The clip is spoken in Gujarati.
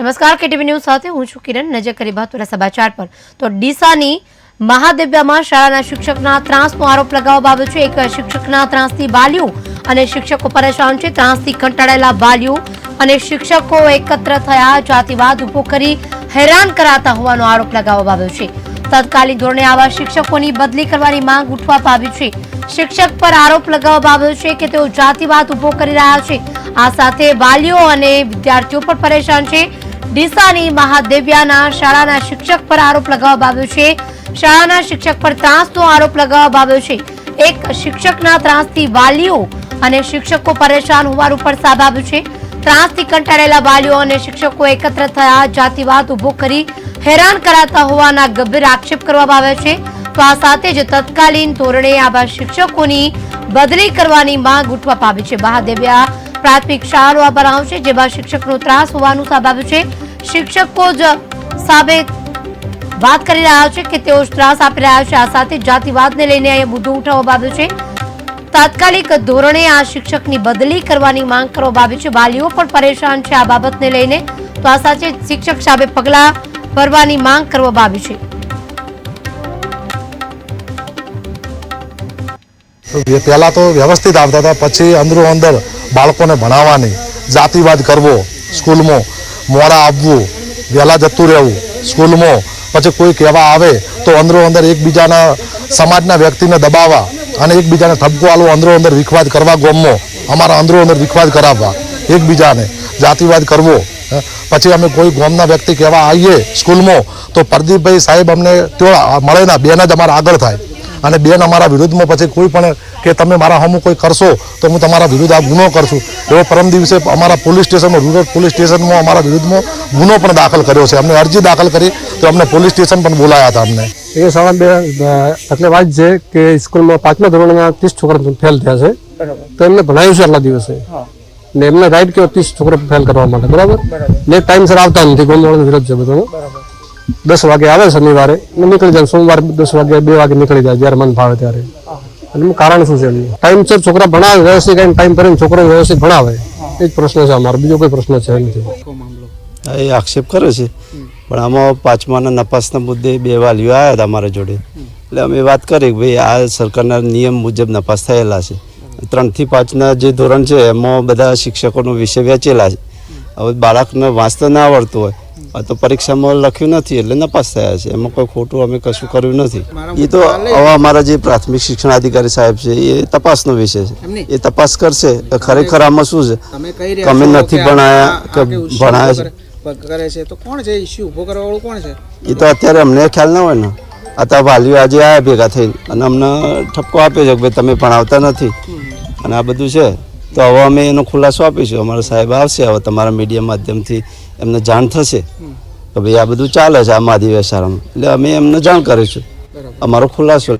નમસ્કાર, કેટીવી ન્યૂઝ સાથે હું છું કિરણ. નજર કરી ભાતુરા સમાચાર પર. તો ડીસાની મહાદેવ્યામાં શાળાના શિક્ષકના ત્રાસનો આરોપ લગાવવામાં આવ્યો છે. એક શિક્ષકના ત્રાસથી વાલીઓ અને શિક્ષકો પરેશાન છે. ત્રાસથી કંટાળેલા વાલીઓ અને શિક્ષકો એકત્ર થયા, જાતિવાદ ઊભો કરી હેરાન કરાતા હોવાનો આરોપ લગાવવામાં આવ્યો છે. તત્કાલીન ધોરણે આવા શિક્ષકોની બદલી કરવાની માંગ ઉઠવા આવી છે. શિક્ષક પર આરોપ લગાવવામાં આવ્યો છે કે તેઓ જાતિવાદ ઊભો કરી રહ્યા છે. આ સાથે વાલીઓ અને વિદ્યાર્થીઓ પણ પરેશાન છે. ડીસાની મહાદેવ્યાના શાળાના શિક્ષક પર આરોપ લગાવવામાં આવ્યો છે. શાળાના શિક્ષક પર ત્રાસનો આરોપ લગાવવામાં આવ્યો છે. એક શિક્ષકના ત્રાસથી વાલીઓ અને શિક્ષકો પરેશાન હોવાનું પણ સાબ આવ્યું છે. ત્રાસથી કંટાળેલા વાલીઓ અને શિક્ષકો એકત્ર થયા, જાતિવાદ ઊભો કરી હેરાન કરાતા હોવાના ગંભીર આક્ષેપ કરવામાં આવ્યા છે. તો આ સાથે જ તત્કાલીન ધોરણે આવા શિક્ષકોની બદલી કરવાની માંગ ઉઠવા પામી છે. મહાદેવ્યા પ્રાથમિક શાળાનો આ બનાવ જેમાં શિક્ષકનો ત્રાસ હોવાનું સામે છે. શિક્ષકો જ સામે વાત કરી રહ્યા છે કે તેઓ ત્રાસ આપી રહ્યા છે. આ સાથે જાતિવાદને લઈને અહીંયા મુદ્દો ઉઠાવવામાં આવ્યો છે. તાત્કાલિક ધોરણે આ શિક્ષકની બદલી કરવાની માંગ કરવામાં આવી છે. વાલીઓ પણ પરેશાન છે આ બાબતને લઈને. તો આ સાથે શિક્ષક સામે પગલાં ભરવાની માંગ કરવામાં આવી છે. પહેલાં તો વ્યવસ્થિત આવતા હતા, પછી અંદરો અંદર બાળકોને ભણાવવાની, જાતિવાદ કરવો, સ્કૂલમાં મોડા આવવું વહેલા જતું રહેવું, સ્કૂલમાં પછી કોઈ કહેવા આવે તો અંદરો અંદર એકબીજાના સમાજના વ્યક્તિને દબાવવા અને એકબીજાને ઠપકો આલવો અંદરો અંદર વિખવાદ કરવા ગોમો અમારા અંદરો અંદર વિખવાદ કરાવવા, એકબીજાને જાતિવાદ કરવો પછી અમે કોઈ ગોમના વ્યક્તિ કહેવા આવીએ સ્કૂલમાં તો પ્રદીપભાઈ સાહેબ અમને મળે ના બેન જ અમારા આગળ થાય. અને બેન અમારા વિરુદ્ધમાં પછી કોઈ પણ કે તમે મારા હમું કોઈ કરશો તો હું તમારા વિરુદ્ધ આ ગુનો કરશું. એવો પરમ દિવસે અમારા પોલીસ સ્ટેશનમાં રૂરલ પોલીસ સ્ટેશનમાં અમારા વિરુદ્ધમાં ગુનો પણ દાખલ કર્યો છે. અમને અરજી દાખલ કરી તો અમને પોલીસ સ્ટેશન પણ બોલાયા હતા અમને. એ સવાલ બે તકલીફ વાત છે કે સ્કૂલમાં પાંચમા ધોરણના ત્રીસ છોકરા ફેલ થયા છે. તો એમને ભણાયું છે આટલા દિવસે. ને એમને રાઈટ કેવો ત્રીસ છોકરા ફેલ કરવા માટે બરાબર? ને ટાઈમ સર આવતા નથી ગોમવાળાનો વિરોધ છે બધો દસ વાગે આવે શનિવારે ને નીકળી જાય સોમવારે દસ વાગે બે વાગે નીકળી જાય જ્યારે મન ફાવે ત્યારે. અને એનું કારણ શું છે એમનું ટાઈમ છે છોકરા ભણાવે વ્યવસ્થિત ટાઈમ કરીને છોકરો વ્યવસ્થિત ભણાવે. એ જ પ્રશ્ન છે અમારો. બીજો કોઈ પ્રશ્ન છે નથી. હા, એ આક્ષેપ કરે છે. પણ આમાં પાંચમાના નપાસના મુદ્દે બે વાલીઓ આવ્યા હતા અમારા જોડે. એટલે અમે વાત કરી કે ભાઈ આ સરકારના નિયમ મુજબ નપાસ થયેલા છે. ત્રણથી પાંચના જે ધોરણ છે એમાં બધા શિક્ષકોનો વિષય વેચેલા છે. હવે બાળકને વાંચતા ના આવડતું હોય. આ તો પરીક્ષામાં લખ્યું નથી એટલે નપાસ થયા છે. એમાં કોઈ ખોટું અમે કશું કર્યું નથી. એ તો હવે અમારા જે પ્રાથમિક શિક્ષણ અધિકારી સાહેબ છે એ તપાસનો વિષય છે. એ તપાસ કરશે. ખરેખર આમાં શું છે? તમે નથી ભણાયા કે ભણાયા છે. કરે- કરે છે. તો કોણ છે? ઇસ્યુ ઊભો કરવા કોણ છે? એ તો અત્યારે અમને ખ્યાલ ના હોય ને. આ વાલીઓ આજે આવ્યા ભેગા થઈને અને અમને ઠપકો આપ્યો છે કે ભાઈ તમે ભણાવતા નથી. અને આ બધું છે. તો હવે અમે એનો ખુલાસો આપીશું. અમારા સાહેબ આવશે હવે તમારા મીડિયા માધ્યમથી. એમને જાણ થશે. કે ભાઈ આ બધું ચાલે છે આ માધીવ્ય શાળામાં. એટલે અમે એમને જાણ કરીશું. અમારો ખુલાસો